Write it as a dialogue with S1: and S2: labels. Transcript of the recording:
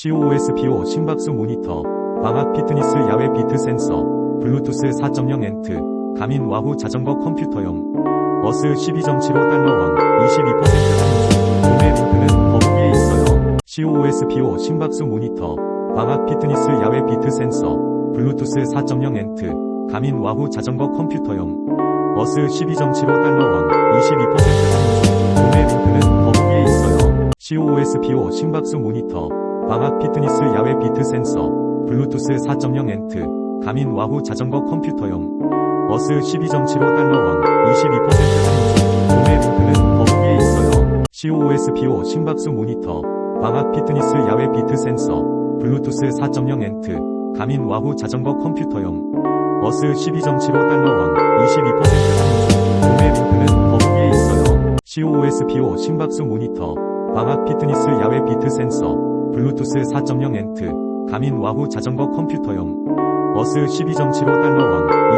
S1: COOS PO 심박수 모니터, 광학 피트니스 야외 비트 센서, 블루투스 4.0 엔트, 가민 와후 자전거 컴퓨터용, 어스 12.75 달러원, 22% 할인 중, 구매 링크는 더보기에 있어요. COOS PO 심박수 모니터, 광학 피트니스 야외 비트 센서, 블루투스 4.0 엔트, 가민 와후 자전거 컴퓨터용, 어스 12.75 달러원, 22% 할인 중, 구매 링크는 더보기에 있어요. COOS PO 심박수 모니터, 광학 피트니스 야외 비트 센서, 블루투스 4.0 엔트, 가민 와후 자전거 컴퓨터용, 어스 12.75달러원, 22% 할인 중, 구매 링크는 더보기에 있어요. COOS PO 심박수 모니터, 광학 피트니스 야외 비트 센서, 블루투스 4.0 엔트, 가민 와후 자전거 컴퓨터용, 어스 12.75달러원, 22% 할인 중, 구매 링크는 더보기에 있어요. COOS PO 심박수 모니터, 광학 피트니스 야외 비트 센서, 블루투스 4.0 엔트, 가민 와후 자전거 컴퓨터용, 어스 12.75달러원, 22% 할인 중,